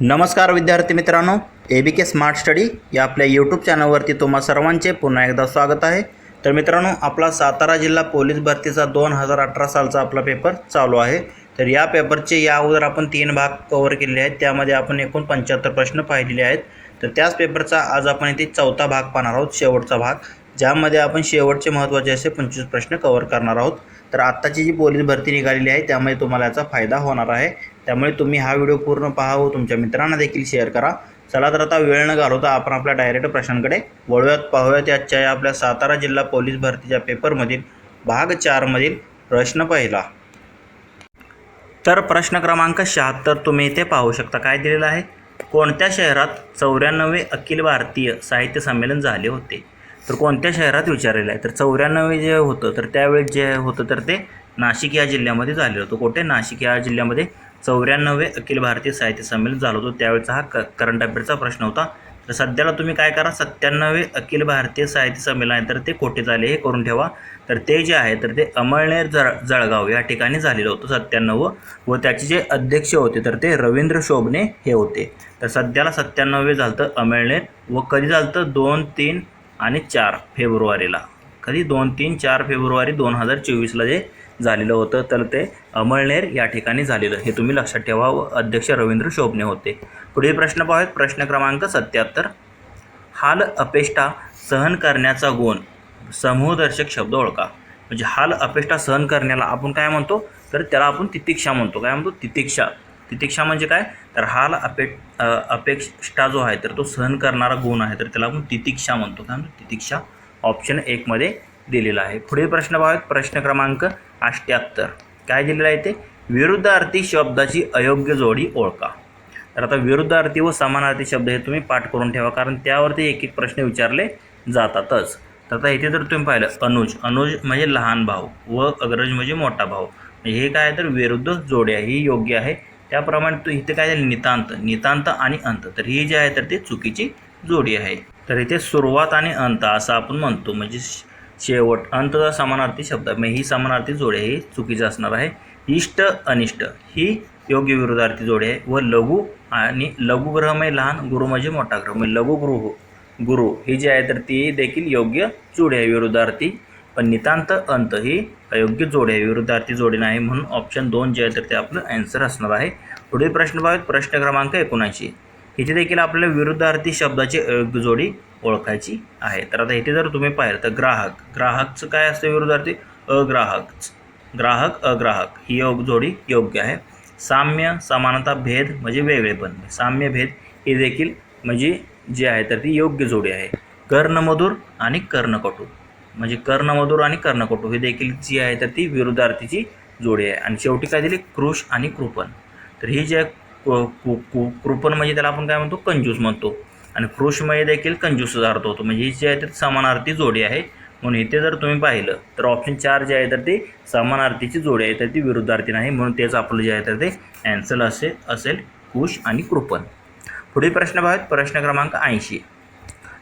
नमस्कार विद्यार्थी मित्रांनो ए बी के स्मार्ट स्टडी या आपल्या यूट्यूब चॅनलवरती तुम्हा सर्वांचे पुन्हा एकदा स्वागत आहे. तर मित्रांनो आपला सातारा जिल्हा पोलीस भरतीचा दोन हजार अठरा सालचा आपला पेपर चालू आहे. तर या पेपरचे या अगोदर आपण तीन भाग कवर केलेले आहेत. त्यामध्ये आपण एकूण पंच्याहत्तर प्रश्न पाहिलेले आहेत. तर त्याच पेपरचा आज आपण इथे चौथा भाग पाहणार आहोत शेवटचा भाग. ज्यामध्ये आपण शेवटचे महत्त्वाचे असे पंचवीस प्रश्न कव्हर करणार आहोत. तर आत्ताची जी पोलीस भरती निघालेली आहे त्यामध्ये तुम्हाला याचा फायदा होणार आहे. त्यामुळे तुम्ही हा व्हिडिओ पूर्ण पहा व तुमच्या मित्रांना देखील शेअर करा. चला तर आता वेळ न घालवता आपण आपल्या डायरेक्ट प्रश्नांकडे वळूयात पाहूयात आजच्या या आपल्या सातारा जिल्हा पोलीस भरतीच्या पेपरमधील भाग चारमधील प्रश्न पहिला. तर प्रश्न क्रमांक शहात्तर तुम्ही इथे पाहू शकता. काय दिलेलं आहे? कोणत्या शहरात चौऱ्याण्णवे अखिल भारतीय साहित्य संमेलन झाले होते? तर कोणत्या शहरात विचारलेलं आहे? तर चौऱ्याण्णवे जे होतं तर त्यावेळेस जे होतं तर ते नाशिक या जिल्ह्यामध्ये झालेलं होतं. कुठे? नाशिक या जिल्ह्यामध्ये चौऱ्याण्णवे अखिल भारतीय साहित्य संमेलन झालं होतं. त्यावेळेचा हा क करंट अफेअरचा प्रश्न होता. तर सध्याला तुम्ही काय करा सत्त्याण्णवे अखिल भारतीय साहित्य संमेलन आहे तर ते कोठे झाले हे करून ठेवा. तर ते जे आहे तर ते अमळनेर जळ जळगाव या ठिकाणी झालेलं होतं सत्त्याण्णव. व त्याचे जे अध्यक्ष होते तर ते रवींद्र शोभने हे होते. तर सध्याला सत्त्याण्णवे झालं तर अमळनेर व कधी झालं दोन तीन आणि चार फेब्रुवारीला. कधी? दोन तीन चार फेब्रुवारी दोन हजार चोवीसला जे झालेलं होतं तर ते अमळनेर या ठिकाणी झालेलं. हे तुम्ही लक्षात ठेवा व अध्यक्ष रवींद्र शोभने होते. पुढील प्रश्न पाहूयात. प्रश्न क्रमांक सत्याहत्तर. हाल अपेष्टा सहन करण्याचा गुण. समूहदर्शक शब्द ओळखा. म्हणजे हाल अपेष्टा सहन करण्याला आपण काय म्हणतो? तर त्याला आपण तितिक्षा म्हणतो. काय म्हणतो? तितिक्षा. तितिक्षा म्हणजे काय? तर हाल अपे अपेक्षा जो आहे तर तो सहन करणारा गुण आहे तर त्याला आपण तितिक्षा म्हणतो. काय म्हणतो? तितिक्षा. ऑप्शन एकमध्ये दिलेला आहे. पुढील प्रश्न पाहूयात. प्रश्न क्रमांक अष्ट्याहत्तर. काय दिलेलं आहे ते? विरुद्धार्थी शब्दाची अयोग्य जोडी ओळखा. तर आता विरुद्धार्थी व समानार्थी शब्द हे तुम्ही पाठ करून ठेवा कारण त्यावरती एक एक प्रश्न विचारले जातातच. तर आता इथे जर तुम्ही पाहिलं अनुज. अनुज म्हणजे लहान भाऊ व अग्रज म्हणजे मोठा भाऊ. म्हणजे हे काय आहे तर विरुद्ध जोड्या आहे ही योग्य आहे. त्याप्रमाणे तू इथे काय झालं नितांत. नितांत आणि अंत. तर ही जी आहे तर ती चुकीची जोडी आहे. तर इथे सुरुवात आणि अंत असं आपण म्हणतो. म्हणजे श- शेवट अंतचा समानार्थी शब्द. आहे. मग ही समानार्थी जोडे आहे ही चुकीचं असणार आहे. इष्ट अनिष्ट. ही योग्य विरोधार्थी जोडी आहे. व लघु आणि लघुग्रह म्हणजे लहान गुरु म्हणजे मोठा ग्रह. म्हणजे लघुगृह गुरु ही जी आहे तर ती देखील योग्य जोडी आहे विरोधार्थी. पण नितांत अंत ही अयोग्य जोडी आहे. विरुद्धार्थी जोडी नाही म्हणून ऑप्शन दोन जे आहे तर ते आपलं ॲन्सर असणार आहे. पुढील प्रश्न पाहूयात प्रश्न क्रमांक एकोणऐंशी. इथे देखील आपल्याला विरुद्धार्थी शब्दाची अयोग्य जोडी ओळखायची आहे. तर आता इथे जर तुम्ही पाहिलं तर ग्राहक. ग्राहकचं काय असतं विरुद्धार्थी अग्राहक ग्राहक अग्राहक. ही योग जोडी योग्य आहे. साम्य समानता भेद म्हणजे वेगळेपण साम्य भेद ही देखील म्हणजे जे आहे तर ती योग्य जोडी आहे. कर्णमधुर आणि कर्णकटू. म्हणजे कर्णमधुर आणि कर्णकटू ही देखील जी आहे तर ती विरुद्धार्थीची जोडी आहे. आणि शेवटी काय दिली? कृष आणि कृपण. तर ही जे कु- कु- कृपण म्हणजे त्याला आपण काय म्हणतो? कंजूस म्हणतो. आणि क्रोशमय देखील कंजूसचा अर्थ होतो. म्हणजे ही जी आहे तर समानार्थी जोडी आहे. म्हणून इथे जर तुम्ही पाहिलं तर ऑप्शन चार जे आहे तर ते समानार्थीची जोडी आहे. तर ती विरुद्धार्थी नाही. म्हणून तेच आपलं जे आहे तर ते ॲन्सर असेल असेल कुश आणि कृपण पुढील प्रश्न पाहत प्रश्न क्रमांक ऐंशी.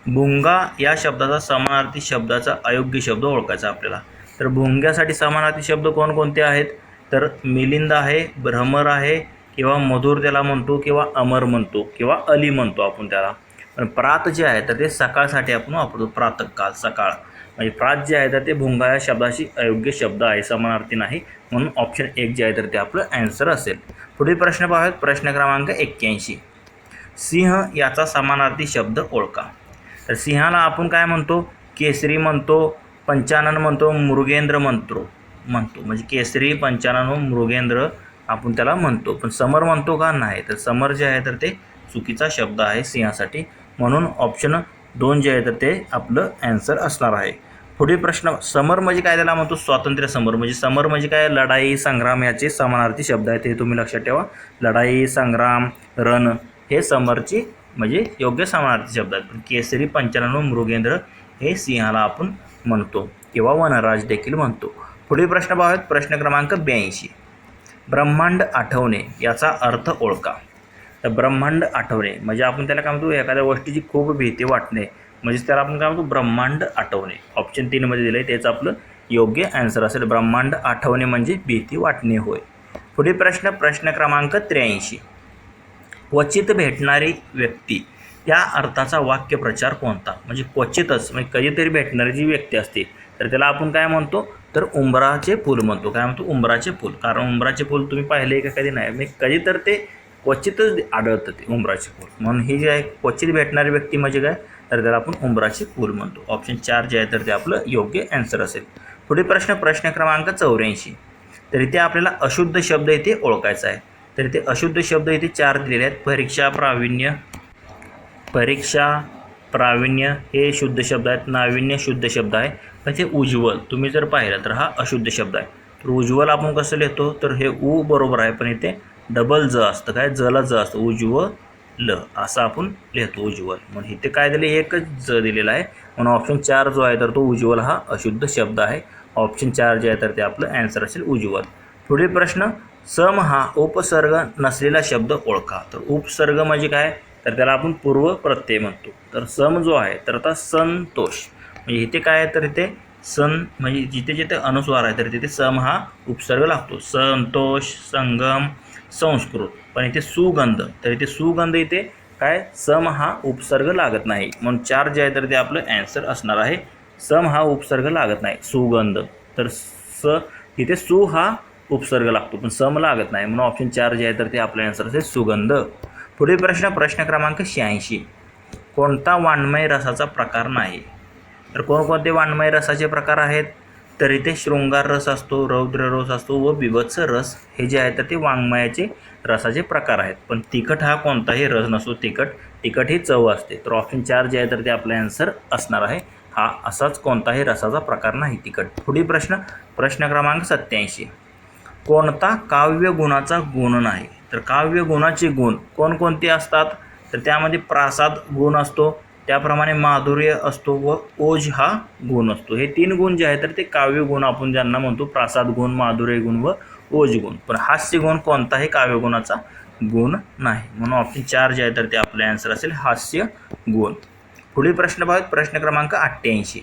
भुंगा या शब्दाचा समानार्थी शब्दाचा अयोग्य शब्द ओळखायचा आपल्याला. तर भुंग्यासाठी समानार्थी शब्द कोणकोणते आहेत? तर मिलिंद आहे भ्रमर आहे किंवा मधुर त्याला म्हणतो किंवा अमर म्हणतो किंवा अली म्हणतो आपण त्याला. पण प्रात जे आहे तर ते सकाळसाठी आपण वापरतो. प्रातःकाळ सकाळ. म्हणजे प्रात जे आहे तर ते भुंगा या शब्दाशी अयोग्य शब्द आहे समानार्थी नाही. म्हणून ऑप्शन एक जे आहे तर ते आपलं ॲन्सर असेल. पुढील प्रश्न पाहूयात. प्रश्न क्रमांक एक्क्याऐंशी. सिंह याचा समानार्थी शब्द ओळखा. तर सिंहाला आपण काय म्हणतो? केसरी म्हणतो पंचानन म्हणतो मृगेंद्र म्हणतो. म्हणतो. म्हणजे केसरी पंचानन व मृगेंद्र आपण त्याला म्हणतो. पण समर म्हणतो का? नाही. तर समर जे आहे तर ते चुकीचा शब्द आहे सिंहासाठी. म्हणून ऑप्शन दोन जे आहे तर ते आपलं ॲन्सर असणार आहे. पुढील प्रश्न समर म्हणजे काय त्याला म्हणतो? स्वातंत्र्य समर. म्हणजे समर म्हणजे काय? लढाई संग्राम याचे समानार्थी शब्द आहेत हे तुम्ही लक्षात ठेवा. लढाई संग्राम रण हे समरची म्हणजे योग्य समानार्थी शब्द आहेत. केसरी पंचानन मृगेंद्र हे सिंहाला आपण म्हणतो किंवा वनराज देखील म्हणतो. पुढील प्रश्न पाहूयात. प्रश्न क्रमांक ब्याऐंशी. ब्रह्मांड आठवणे याचा अर्थ ओळखा. तर ब्रह्मांड आठवणे. म्हणजे आपण त्याला काय म्हणतो एखाद्या गोष्टीची खूप भीती वाटणे. म्हणजेच त्याला आपण काय म्हणतो ब्रह्मांड आठवणे. ऑप्शन तीनमध्ये दिलं आहे तेच आपलं योग्य ॲन्सर असेल. ब्रह्मांड आठवणे म्हणजे भीती वाटणे होय. पुढे प्रश्न प्रश्न क्रमांक त्र्याऐंशी. क्वचित भेटणारी व्यक्ती या अर्थाचा वाक्यप्रचार कोणता? म्हणजे क्वचितच म्हणजे कधीतरी भेटणारी जी व्यक्ती असते तर त्याला आपण काय म्हणतो? तर उंबराचे फूल म्हणतो. काय म्हणतो? उंबराचे फूल. कारण उंबराचे फूल तुम्ही पाहिले का कधी नाही. म्हणजे कधी तर ते क्वचितच आढळतं ते उंबराचे फूल म्हणून ही जी आहे क्वचित भेटणारी व्यक्ती म्हणजे काय? तर त्याला आपण उंबराचे फूल म्हणतो. ऑप्शन चार जे आहे तर ते आपलं योग्य ॲन्सर असेल. पुढे प्रश्न प्रश्न क्रमांक चौऱ्याऐंशी. तर इथे आपल्याला अशुद्ध शब्द इथे ओळखायचा आहे. तर इथे अशुद्ध शब्द इथे चार दिलेले आहेत. परीक्षा प्रावीण्य. परीक्षा प्रावीण्य हे शुद्ध शब्द आहेत. नाविन्य शुद्ध शब्द आहे. पण ते उज्ज्वल तुम्ही जर पाहिलं तर हा अशुद्ध शब्द आहे. तर उज्ज्वल आपण कसं लिहितो? तर हे उ बरोबर आहे. पण इथे डबल ज असतं काय? जला ज असतं. उज्ज्वल. ल. असं आपण लिहितो उज्ज्वल. म्हणून इथे काय दिले? एकच ज दिलेला आहे. म्हणून ऑप्शन चार जो आहे तर तो उज्ज्वल हा अशुद्ध शब्द आहे. ऑप्शन चार जे आहे तर ते आपलं ॲन्सर असेल उज्ज्वल. पुढील प्रश्न सम हा उपसर्ग नसलेला शब्द ओळखा. तर उपसर्ग म्हणजे काय? तर त्याला आपण पूर्व प्रत्यय म्हणतो. तर सम जो आहे तर आता संतोष. म्हणजे इथे काय आहे? तर इथे सन म्हणजे जिथे जिथे अनुस्वार आहे तर तिथे सम हा उपसर्ग लागतो. संतोष संगम संस्कृत. पण इथे सुगंध. तर इथे सुगंध इथे काय? सम हा उपसर्ग लागत नाही. म्हणून चार जे आहे तर ते आपलं ॲन्सर असणार आहे. सम हा उपसर्ग लागत नाही. सुगंध. तर स इथे सु हा उपसर्ग लागतो. पण सम लागत नाही. म्हणून ऑप्शन चार जे आहे तर ते आपलं ॲन्सर असेल सुगंध. पुढील प्रश्न प्रश्न क्रमांक शहाऐंशी. कोणता वाङ्मय रसाचा प्रकार नाही? तर कोणकोणते वाङ्मय रसाचे प्रकार आहेत? तर इथे शृंगार रस असतो रौद्र रस असतो व बिभत्स रस हे जे आहे तर ते वाङ्मयाचे रसाचे प्रकार आहेत. पण तिखट हा कोणताही रस नसतो तिखट तिखट ही चव असते. तर ऑप्शन चार जे आहे तर ते आपलं ॲन्सर असणार आहे. हा असाच कोणताही रसाचा प्रकार नाही तिखट. पुढील प्रश्न प्रश्न क्रमांक सत्याऐंशी. कोणता काव्य गुणाचा गुण नाही? तर काव्य गुणाचे गुण कोणकोणते असतात? तर त्यामध्ये प्रासाद गुण असतो त्याप्रमाणे माधुर्य असतो व ओज हा गुण असतो. हे तीन गुण जे आहेत तर ते काव्य गुण आपण ज्यांना म्हणतो प्रासाद गुण माधुर्य गुण व ओज गुण. पण हास्य गुण कोणताही काव्य गुणाचा गुण नाही. म्हणून ऑप्शन चार जे आहे तर ते आपलं ॲन्सर असेल हास्य गुण. पुढील प्रश्न पाहूत प्रश्न क्रमांक अठ्ठ्याऐंशी.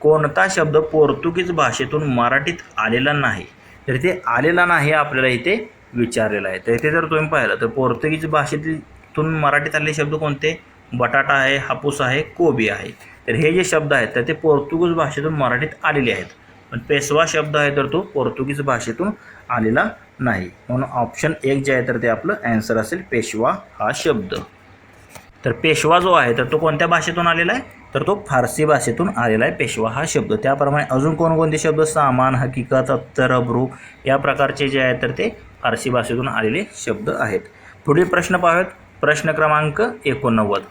कोणता शब्द पोर्तुगीज भाषेतून मराठीत आलेला नाही? तर ते आलेला नाही आपल्याला इथे विचारलेला आहे. तर इथे जर तुम्ही पाहिलं तर पोर्तुगीज भाषेतून मराठीत आलेले शब्द कोणते? बटाटा आहे हापूस आहे कोबी आहे. तर हे जे शब्द आहेत तर ते पोर्तुगीज भाषेतून मराठीत आलेले आहेत. पण पेशवा शब्द आहे तर तो पोर्तुगीज भाषेतून आलेला नाही. म्हणून ऑप्शन एक जे आहे तर ते आपलं ॲन्सर असेल पेशवा हा शब्द. तर पेशवा जो आहे तर तो कोणत्या भाषेतून आलेला आहे? तर तो फारसी भाषेतून आलेला आहे पेशवा हा शब्द. त्याप्रमाणे अजून कोणकोणते शब्द? सामान हकीकत अत्तर अब्रू या प्रकारचे जे आहेत तर ते फारसी भाषेतून आलेले शब्द आहेत. पुढील प्रश्न पाहूयात. प्रश्न क्रमांक एकोणनव्वद.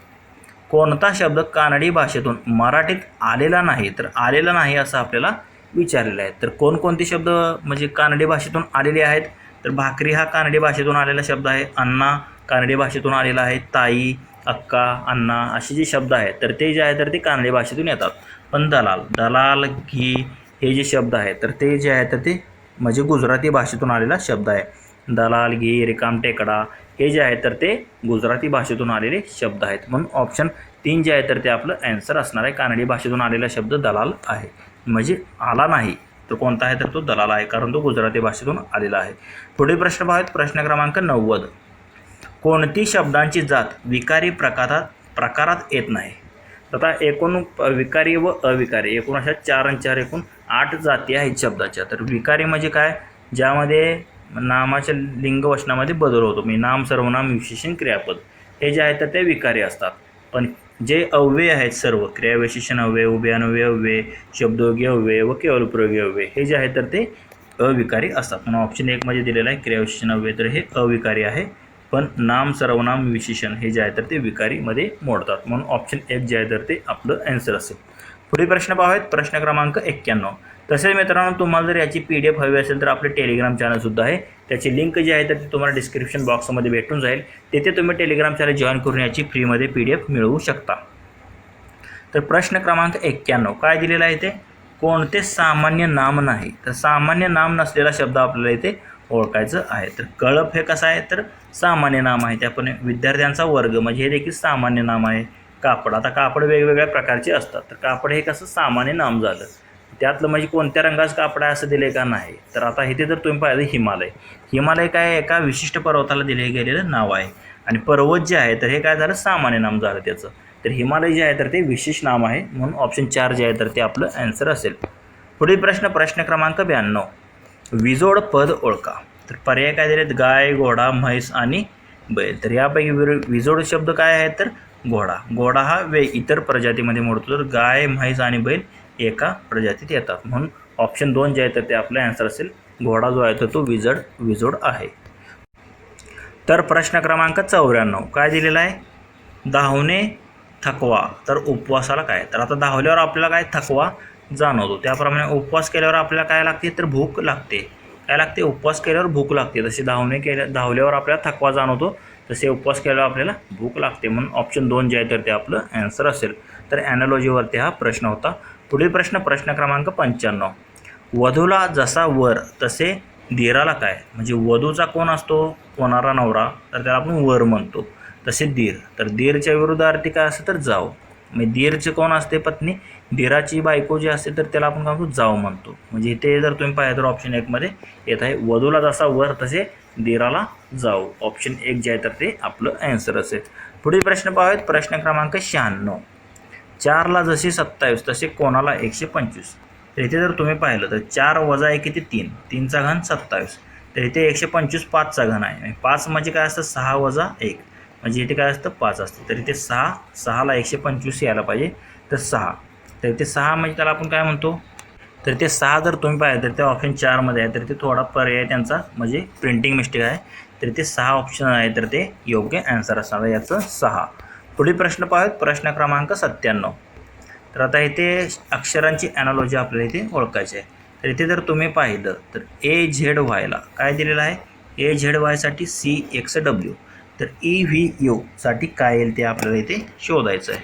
कोणता शब्द कानडी भाषेतून मराठीत आलेला नाही? तर आलेला नाही असं आपल्याला विचारलेलं आहे. तर कोणकोणते शब्द म्हणजे कानडी भाषेतून आलेले आहेत? तर भाकरी हा कानडी भाषेतून आलेला शब्द आहे. अण्णा कानडी भाषेतून आलेला आहे. ताई अक्का अण्णा असे जे शब्द आहेत तर ते जे आहे तर ते कानडी भाषेतून येतात. पण दलाल दलाल घी हे जे शब्द आहेत तर ते जे आहे तर ते म्हणजे गुजराती भाषेतून आलेला शब्द आहे. दलाल घी रिकाम टेकडा हे जे आहे तर ते गुजराती भाषेतून आलेले शब्द आहेत. म्हणून ऑप्शन तीन जे आहे तर ते आपलं ॲन्सर असणार आहे. कानडी भाषेतून आलेला शब्द दलाल आहे. म्हणजे आला नाही तर कोणता आहे तर तो दलाल आहे. कारण तो गुजराती भाषेतून आलेला आहे. पुढील प्रश्न पाहत प्रश्न क्रमांक नव्वद. कोणती शब्दांची जात विकारी प्रकारात प्रकारात येत नाही? आता एकूण विकारी व अविकारी. एकूण अशा चार आणि चार एकूण आठ जाती आहेत शब्दाच्या. तर विकारी म्हणजे काय? ज्यामध्ये नामाच्या लिंगवचनामध्ये बदल होतो. म्हणजे नाम सर्वनाम विशेषण क्रियापद. हे जे आहेत तर ते विकारी असतात. पण जे अव्यय आहेत सर्व क्रियाविशेषण अव्यय उभयानव्यय अव्यय शब्दोगी अव्यय व केवलप्रयोगी अव्यय हे जे आहे तर ते अविकारी असतात. म्हणून ऑप्शन एकमध्ये दिलेलं आहे क्रियाविशेषण अव्यय तर हे अविकारी आहे. पण नाम सर्वनाम विशेषण हे जे आहे तर ते विकारीमध्ये मोडतात. म्हणून ऑप्शन एक जे आहे तर ते आपलं ॲन्सर असेल. पुढील प्रश्न पाहूयात. प्रश्न क्रमांक एक्क्याण्णव. तसेच मित्रांनो तुम्हाला जर याची पी डी एफ हवी असेल तर आपले टेलिग्राम चॅनलसुद्धा आहे. त्याची लिंक जी आहे तर ती तुम्हाला डिस्क्रिप्शन बॉक्समध्ये भेटून जाईल. तेथे तुम्ही टेलिग्राम चॅनल जॉईन करून याची फ्रीमध्ये पी डी एफ मिळवू शकता. तर प्रश्न क्रमांक एक्क्याण्णव. काय दिलेला आहे ते कोणते सामान्य नाम नाही. तर सामान्य नाम नसलेला शब्द आपल्याला इथे ओळखायचं आहे. तर कळप हे कसं आहे? तर सामान्य नाम आहे. त्यापणे विद्यार्थ्यांचा वर्ग. म्हणजे हे देखील सामान्य नाम आहे. कापड. आता कापड वेगवेगळ्या प्रकारचे असतात. तर कापड हे कसं सामान्य नाम झालं. त्यातलं म्हणजे कोणत्या रंगाचं कापड आहे असं दिले का नाही? तर आता इथे जर तुम्ही पाहिलं हिमालय. हिमालय काय एका विशिष्ट पर्वताला दिले गेलेलं नाव आहे. आणि पर्वत जे आहे तर हे काय झालं? सामान्य नाम झालं त्याचं. तर हिमालय जे आहे तर ते विशेष नाम आहे. म्हणून ऑप्शन चार जे आहे तर ते आपलं ॲन्सर असेल. पुढील प्रश्न प्रश्न क्रमांक ब्याण्णव. विजोड पद ओळखा. तर पर्याय काय दिलेत? गाय घोडा म्हैस आणि बैल. तर यापैकी विर- विजोड शब्द काय आहे तर घोडा. घोडा हा वे इतर प्रजातीमध्ये मोडतो तर गाय म्हैस आणि बैल एका प्रजातीत येतात. म्हणून ऑप्शन दोन जे आहे तर ते आपलं ॲन्सर असेल घोडा जो आहे तर तो विजड विजोड आहे. तर प्रश्न क्रमांक चौऱ्याण्णव. काय दिलेला आहे? धावणे थकवा. तर उपवासाला काय? तर आता धावल्यावर आपल्याला काय? थकवा जाणवतो. त्याप्रमाणे उपवास केल्यावर आपल्याला काय लागते? तर भूक लागते. काय लागते? उपवास केल्यावर भूक लागते. तशी धावणे केल्या धावल्यावर आपल्याला थकवा जाणवतो. तसे उपवास केल्यावर आपल्याला भूक लागते म्हणून ऑप्शन दोन जे आहे तर ते आपलं ॲन्सर असेल. तर ॲनॉलॉजीवरती हा प्रश्न होता. पुढील प्रश्न प्रश्न क्रमांक पंच्याण्णव. वधूला जसा वर तसे धीराला काय? म्हणजे वधूचा कोण असतो? होणारा नवरा? तर त्याला आपण वर म्हणतो. तसे धीर तर धीरच्या विरुद्धार्थी काय असतं तर जाव. म्हणजे धीरचे कोण असते पत्नी? धीराची बायको जी असते तर त्याला आपण काय म्हणतो? जाव म्हणतो. म्हणजे इथे जर तुम्ही पाहिलं तर ऑप्शन एकमध्ये येत आहे. वधूला जसा वर तसे धीराला जाऊ. ऑप्शन एक जे आहे तर ते आपलं ॲन्सर असेल. पुढील प्रश्न पाहूयात. प्रश्न क्रमांक शहाण्णव. चारला जसे सत्तावीस तसे कोणाला एकशे पंचवीस? तर इथे जर तुम्ही पाहिलं तर चार वजा एक किती? तीन. तीनचा घन सत्तावीस. तर इथे एकशे पंचवीस पाचचा घन आहे. आणि पाच म्हणजे काय असतं? सहा वजा एक. म्हणजे इथे काय असतं? पाच असतं. तर इथे सहा सहाला एकशे पंचवीस यायला पाहिजे. तर सहा. तर इथे सहा म्हणजे त्याला आपण काय म्हणतो? तर ते सहा जर तुम्ही पाहिलं तर ते ऑप्शन चारमध्ये आहे. तर ते थोडा पर्याय त्यांचा म्हणजे प्रिंटिंग मिस्टेक आहे. तर ते सहा ऑप्शन आहे तर ते योग्य ॲन्सर असणार आहे याचं सहा. पुढील प्रश्न पाहूयात. प्रश्न क्रमांक सत्त्याण्णव. तर आता इथे अक्षरांची ॲनॉलॉजी आपल्याला इथे ओळखायची आहे. तर इथे जर तुम्ही पाहिलं तर ए झेड वायला काय दिलेलं आहे? ए झेड वायसाठी सी एक्स डब्ल्यू तर e, ई व्ही यूसाठी काय येईल ते आपल्याला इथे शोधायचं आहे.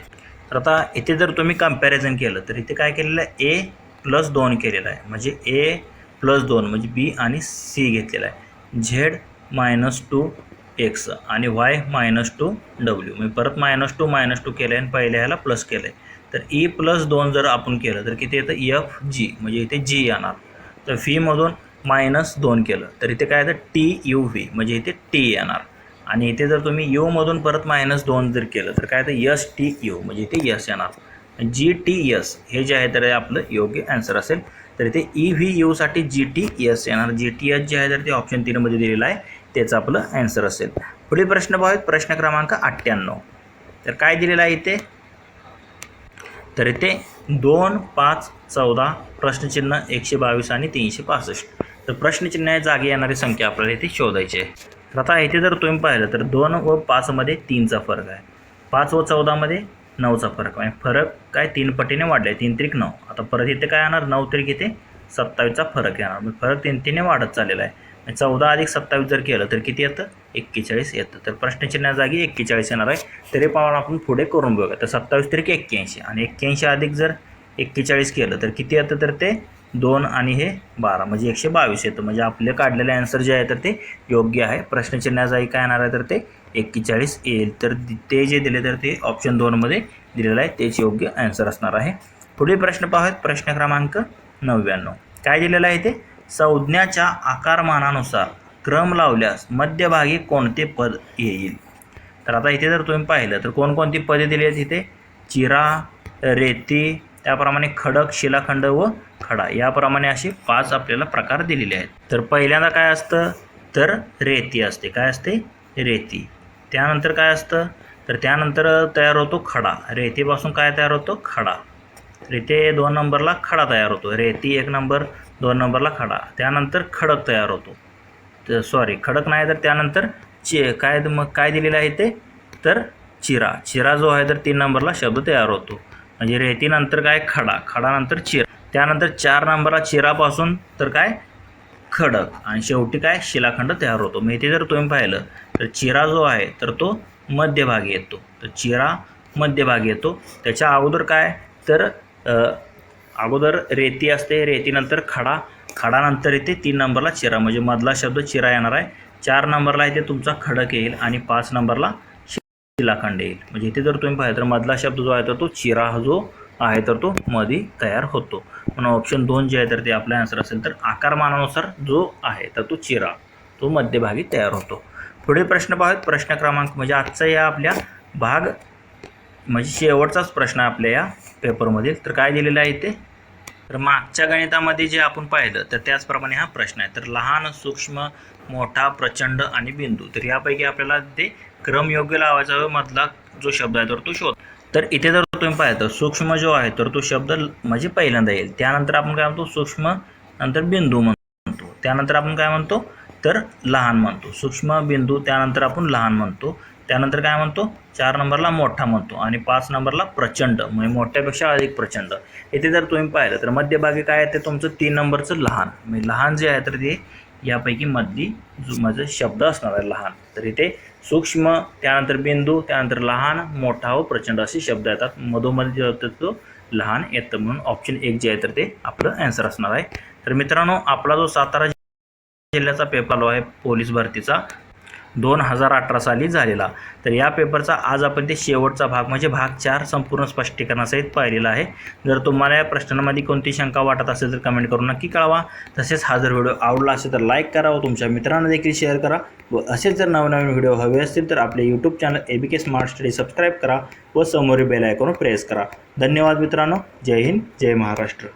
तर आता इथे जर तुम्ही कंपॅरिझन केलं तर इथे काय केलेलं आहे? ए प्लस दोन केलेलं आहे. म्हणजे ए प्लस दोन म्हणजे बी आणि सी घेतलेला आहे. झेड मायनस टू एक्स आणि वाय मायनस टू डब्ल्यू म्हणजे परत मायनस टू मायनस टू केलं आहे आणि पहिल्या ह्याला प्लस केलं आहे तर e ई प्लस दोन जर आपण केलं तर किती येतं? एफ जी म्हणजे इथे जी येणार. तर फीमधून मायनस दोन केलं तर इथे काय येतं? टी यू व्ही म्हणजे इथे टी येणार. आणि इथे जर तुम्ही यूमधून परत मायनस दोन जर केलं तर काय येतं? यस टी यू म्हणजे इथे यस येणार. जी टी यस हे जे आहे तर हे आपलं योग्य ॲन्सर असेल. तर इथे ई व्ही यूसाठी जी टी यस येणार. जी टी एस जे आहे तर ते ऑप्शन तीनमध्ये दिलेलं आहे. त्याचं आपलं ॲन्सर असेल. पुढील प्रश्न पाहूयात प्रश्न क्रमांक अठ्ठ्याण्णव. तर काय दिलेलं आहे इथे? तर इथे दोन पाच चौदा प्रश्नचिन्ह एकशे बावीस आणि तीनशे पासष्ट. तर प्रश्नचिन्ह जागी येणारी संख्या आपल्याला इथे शोधायची आहे. तर आता इथे जर तुम्ही पाहिलं तर दोन व पाचमध्ये तीनचा फरक आहे. पाच व चौदामध्ये नऊचा फरक आहे. फरक काय? तीन पटीने वाढले. तीन त्रिक नऊ. आता परत इथे काय येणार? नऊ त्रिक इथे सत्तावीसचा फरक येणार. मग फरक तीन तीने वाढत चाललेला आहे. चौदा अधिक सत्तावीस जर केलं तर किती येतं? एक्केचाळीस येतं. तर प्रश्नचिन्हा जागी एक्केचाळीस येणार आहे. तरी पण आपण पुढे करून बघूया. तर सत्तावीस तरी एक्क्याऐंशी. आणि एक्क्याऐंशी अधिक जर एक्केचाळीस केलं तर किती येतं? तर ते दोन आणि हे बारा. म्हणजे एकशे बावीस येतं. म्हणजे आपले काढलेले आन्सर जे आहे तर ते योग्य आहे. प्रश्नचिन्हा जागी काय येणार आहे? तर ते एक्केचाळीस येईल. तर ते जे दिले तर ते ऑप्शन दोनमध्ये दिलेलं आहे. तेच योग्य आन्सर असणार आहे. पुढील प्रश्न पाहूयात. प्रश्न क्रमांक नव्याण्णव. काय दिलेलं आहे ते? संज्ञाच्या आकारमानानुसार क्रम लावल्यास मध्यभागी कोणते पद येईल? तर आता इथे जर तुम्ही पाहिलं तर कोणकोणती पदे दिली आहेत इथे? चिरा रेती त्याप्रमाणे खडक शिलाखंड व खडा. याप्रमाणे असे पाच आपल्याला प्रकार दिलेले आहेत. तर पहिल्यांदा काय असतं? तर रेती असते. काय असते? रेती. त्यानंतर काय असतं? तर त्यानंतर तयार होतो खडा. रेतीपासून काय तयार होतो? खडा. रेते दोन नंबरला खडा तयार होतो. रेती एक नंबर दोन नंबरला खडा. त्यानंतर खडक तयार होतो. तर सॉरी खडक नाही तर त्यानंतर चे काय मग काय दिलेलं आहे ते? तर चिरा. चिरा जो आहे तर तीन नंबरला शब्द तयार होतो. म्हणजे रेतीनंतर काय? खडा. खडानंतर चिरा. त्यानंतर चार नंबरला चिरापासून तर काय? खडक. आणि शेवटी काय? शिलाखंड तयार होतो. मग इथे जर तुम्ही पाहिलं तर चिरा जो आहे तर तो मध्यभागी येतो. तर चिरा मध्यभागी येतो. त्याच्या अगोदर काय? तर अगोदर रेती असते रेतीनंतर खडा खडानंतर येते तीन नंबरला चिरा. म्हणजे मधला शब्द चिरा येणार आहे. चार नंबरला इथे तुमचा खडक येईल आणि पाच नंबरला शिलाखंड येईल. म्हणजे इथे जर तुम्ही पाहिलं तर मधला शब्द जो आहे तर तो चिरा हा जो आहे तर तो मध्ये तयार होतो. म्हणून ऑप्शन दोन जे आहे तर ते आपला आन्सर असेल तर आकारमानानुसार जो आहे तर तो चिरा तो मध्यभागी तयार होतो. पुढील प्रश्न पाहूयात. प्रश्न क्रमांक म्हणजे आजचा या आपल्या भाग म्हणजे शेवटचाच प्रश्न आहे आपल्या या पेपरमधील. तर काय दिलेलं आहे इथे? तर मागच्या गणितामध्ये जे आपण पाहिलं तर त्याचप्रमाणे हा प्रश्न आहे. तर लहान सूक्ष्म मोठा प्रचंड आणि बिंदू. तर यापैकी आपल्याला ते क्रम योग्य लावायचा मधला जो शब्द आहे तर तो शोध. तर इथे जर तुम्ही पाहिलं तर सूक्ष्म जो आहे तर तो शब्द म्हणजे पहिल्यांदा येईल. त्यानंतर आपण काय म्हणतो? सूक्ष्म नंतर बिंदू म्हणतो. त्यानंतर आपण काय म्हणतो? तर लहान म्हणतो. सूक्ष्म बिंदू त्यानंतर आपण लहान म्हणतो. त्यानंतर काय म्हणतो? चार नंबरला मोठा म्हणतो आणि पाच नंबरला प्रचंड म्हणजे मोठ्यापेक्षा अधिक प्रचंड. इथे जर तुम्ही पाहिलं तर मध्यभागी काय आहे ते तुमचं तीन नंबरचं लहान. म्हणजे लहान जे आहे तर ते यापैकी मधली जो माझं शब्द असणार आहे लहान. तर इथे सूक्ष्म त्यानंतर बिंदू त्यानंतर लहान मोठा व प्रचंड असे शब्द येतात. मधोमध जे होतं तो लहान येतं म्हणून ऑप्शन एक जे आहे तर ते आपलं ॲन्सर असणार आहे. तर मित्रांनो आपला जो सातारा जिल्ह्याचा पेपर आलो आहे पोलीस भरतीचा दोन हजार अठरा साली झालेला. तर या पेपरचा आज आपण ते शेवटचा भाग म्हणजे भाग चार संपूर्ण स्पष्टीकरणासहित पाहिलेला आहे. जर तुम्हाला या प्रश्नांमध्ये कोणती शंका वाटत असेल तर कमेंट करून नक्की कळवा. तसेच हा जर व्हिडिओ आवडला असेल तर लाईक करा व तुमच्या मित्रांना देखील शेअर करा. व असेच जर नवनवीन व्हिडिओ हवे असतील तर आपले YouTube channel A B K smart study subscribe करा व समोरील बेल आयकॉन प्रेस करा. धन्यवाद मित्रांनो. जय हिंद जय महाराष्ट्र.